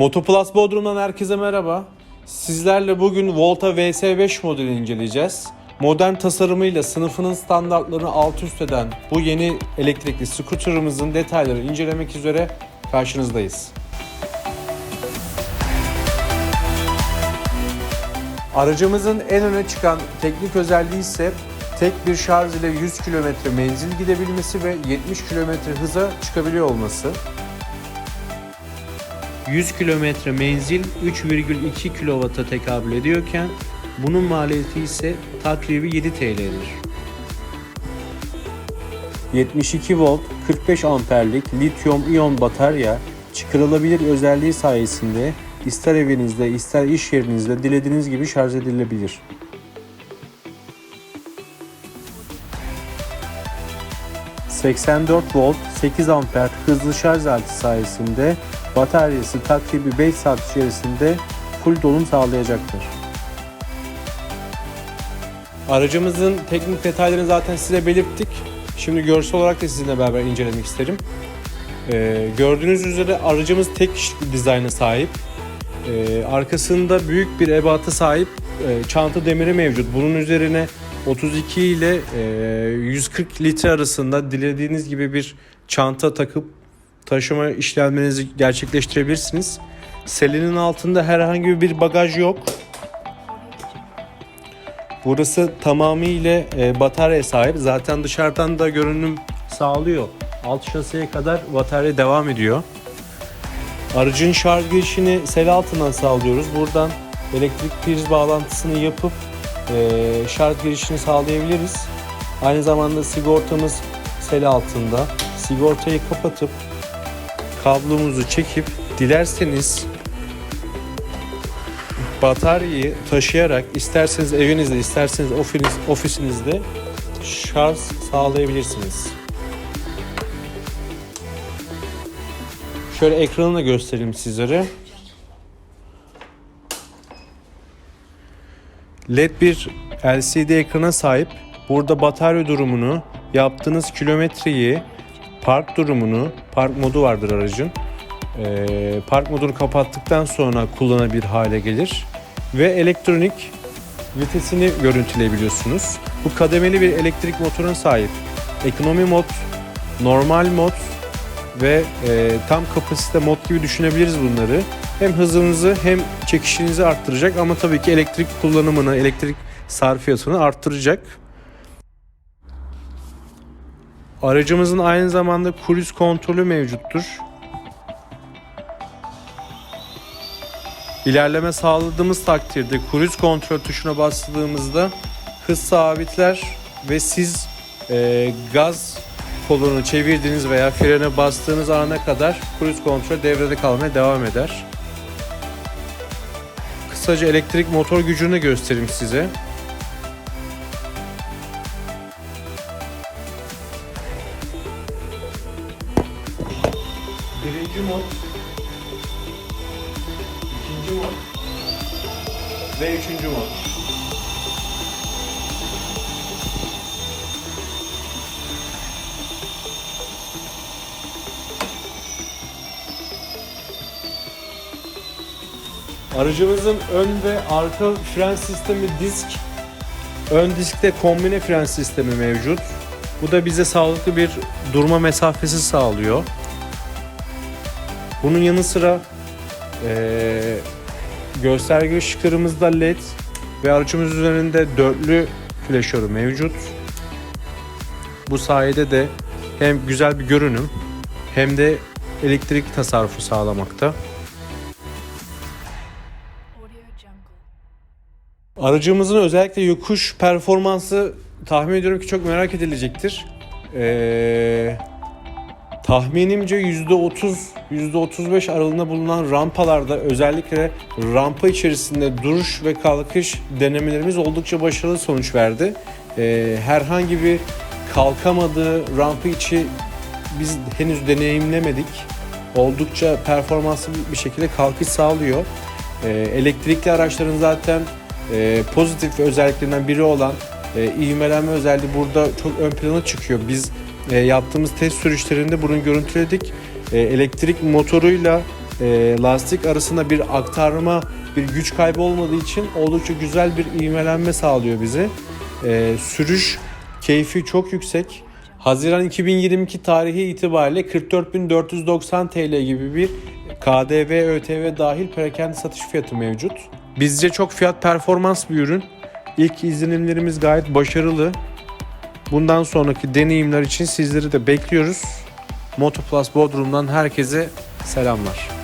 Motoplus Bodrum'dan herkese merhaba. Sizlerle bugün Volta VS5 modelini inceleyeceğiz. Modern tasarımıyla sınıfının standartlarını alt üst eden bu yeni elektrikli scooter'ımızın detaylarını incelemek üzere karşınızdayız. Aracımızın en öne çıkan teknik özelliği ise tek bir şarj ile 100 km menzil gidebilmesi ve 70 km hıza çıkabiliyor olması. 100 kilometre menzil 3,2 kW'a tekabül ediyorken bunun maliyeti ise takribi 7 TL'dir. 72 volt 45 amperlik lityum iyon batarya çıkarılabilir özelliği sayesinde ister evinizde ister iş yerinizde dilediğiniz gibi şarj edilebilir. ...84 volt 8 amper hızlı şarj aleti sayesinde bataryası takribi 5 saat içerisinde full dolum sağlayacaktır. Aracımızın teknik detaylarını zaten size belirttik. Şimdi görsel olarak da sizinle beraber incelemek isterim. Ee, gördüğünüz üzere aracımız tek kişilik bir dizayna sahip. Ee, arkasında büyük bir ebatı sahip e, çanta demiri mevcut. Bunun üzerine 32 ile e, 140 litre arasında dilediğiniz gibi bir çanta takıp taşıma işlemlerinizi gerçekleştirebilirsiniz. Selinin altında herhangi bir bagaj yok. Burası tamamıyla e, bataryaya sahip. Zaten dışarıdan da görünüm sağlıyor. Alt şasiye kadar batarya devam ediyor. Aracın şarj girişini sel altından sağlıyoruz. Buradan elektrik priz bağlantısını yapıp e, şarj girişini sağlayabiliriz. Aynı zamanda sigortamız sel altında. Sigortayı kapatıp kablomuzu çekip dilerseniz bataryayı taşıyarak isterseniz evinizde isterseniz ofis, ofisinizde şarj sağlayabilirsiniz. Şöyle ekranı da göstereyim sizlere. LED bir LCD ekrana sahip. Burada batarya durumunu, yaptığınız kilometreyi, park durumunu, park modu vardır aracın. Ee, park modunu kapattıktan sonra kullanabilir hale gelir. Ve elektronik vitesini görüntüleyebiliyorsunuz. Bu kademeli bir elektrik motoruna sahip. Ekonomi mod, normal mod ve e, tam kapasite mod gibi düşünebiliriz bunları. Hem hızınızı hem çekişinizi arttıracak ama tabii ki elektrik kullanımını, elektrik sarfiyatını arttıracak. Aracımızın aynı zamanda cruise kontrolü mevcuttur. İlerleme sağladığımız takdirde cruise kontrol tuşuna bastığımızda hız sabitler ve siz e, gaz kolunu çevirdiğiniz veya frene bastığınız ana kadar cruise kontrol devrede kalmaya devam eder. Kısaca elektrik motor gücünü göstereyim size. Birinci mod ikinci mod ve üçüncü mod. Aracımızın ön ve arka fren sistemi disk. Ön diskte kombine fren sistemi mevcut. Bu da bize sağlıklı bir durma mesafesi sağlıyor. Bunun yanı sıra eee gösterge ışıklarımızda led ve aracımız üzerinde dörtlü flaşörü mevcut. Bu sayede de hem güzel bir görünüm hem de elektrik tasarrufu sağlamakta. Aracımızın özellikle yokuş performansı tahmin ediyorum ki çok merak edilecektir. Ee, tahminimce %30, %35 aralığında bulunan rampalarda özellikle rampa içerisinde duruş ve kalkış denemelerimiz oldukça başarılı sonuç verdi. Ee, herhangi bir kalkamadığı rampa içi biz henüz deneyimlemedik. Oldukça performanslı bir şekilde kalkış sağlıyor. Ee, elektrikli araçların zaten e, pozitif özelliklerinden biri olan e, ivmelenme özelliği burada çok ön plana çıkıyor. Biz e, yaptığımız test sürüşlerinde bunu görüntüledik. E, elektrik motoruyla e, lastik arasında bir aktarma, bir güç kaybı olmadığı için oldukça güzel bir ivmelenme sağlıyor bize. E, sürüş keyfi çok yüksek. Haziran 2022 tarihi itibariyle 44.490 TL gibi bir KDV, ÖTV dahil perakende satış fiyatı mevcut. Bizce çok fiyat performans bir ürün. İlk izlenimlerimiz gayet başarılı. Bundan sonraki deneyimler için sizleri de bekliyoruz. Motoplus Bodrum'dan herkese selamlar.